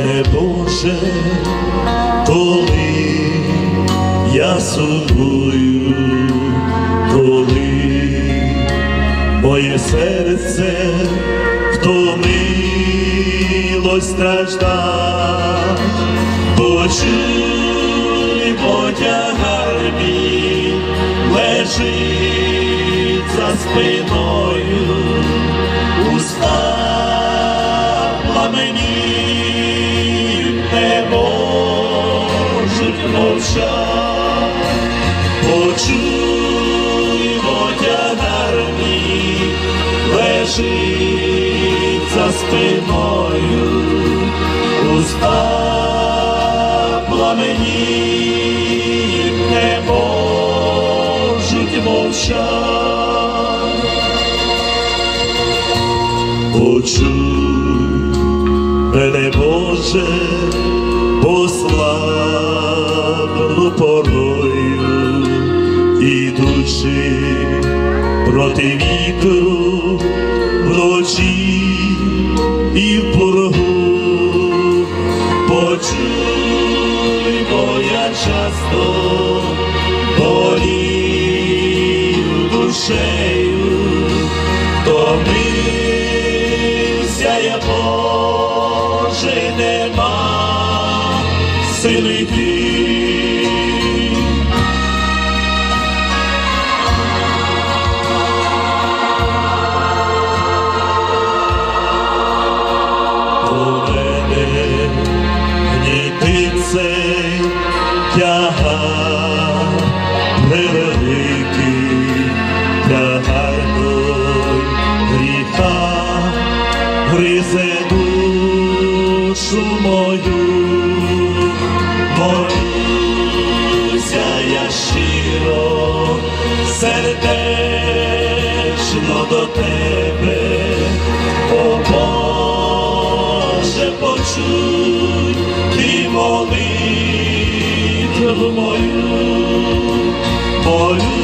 мене Боже, коли я сумую, коли моє серце втомилось страждать, почуй, бо тягар мій лежить за спиною, уста лежить за спиною, уста пламені не можуть мовчати. Почуй мене, Боже, послабну порою, ідучи проти вітру часто болів душею, Втомився я, Боже, гризе душу мою, молюся я щиро, сердечно до тебе, о Боже, почуй ти молитву мою, молюся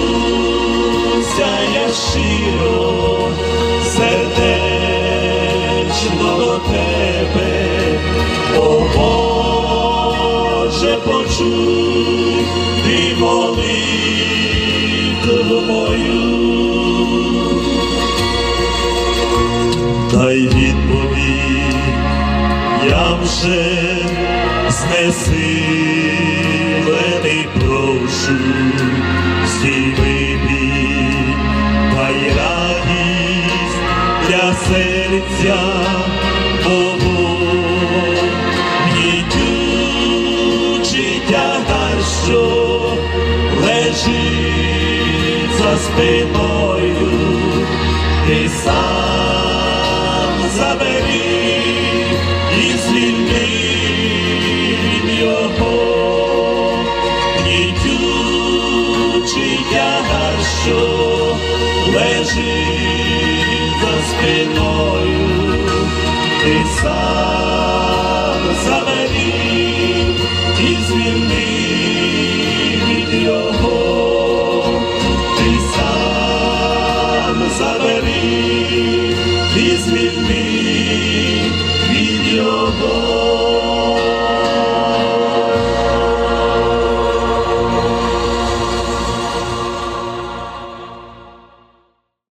тебе, о Боже, почуй ти молитву мою. Дай відповідь, я вже знесилений прошу, зійми спиною, ти сам забери і звільни його, гнітючий тягар, що лежить за спиною, ти сам Hallelujah.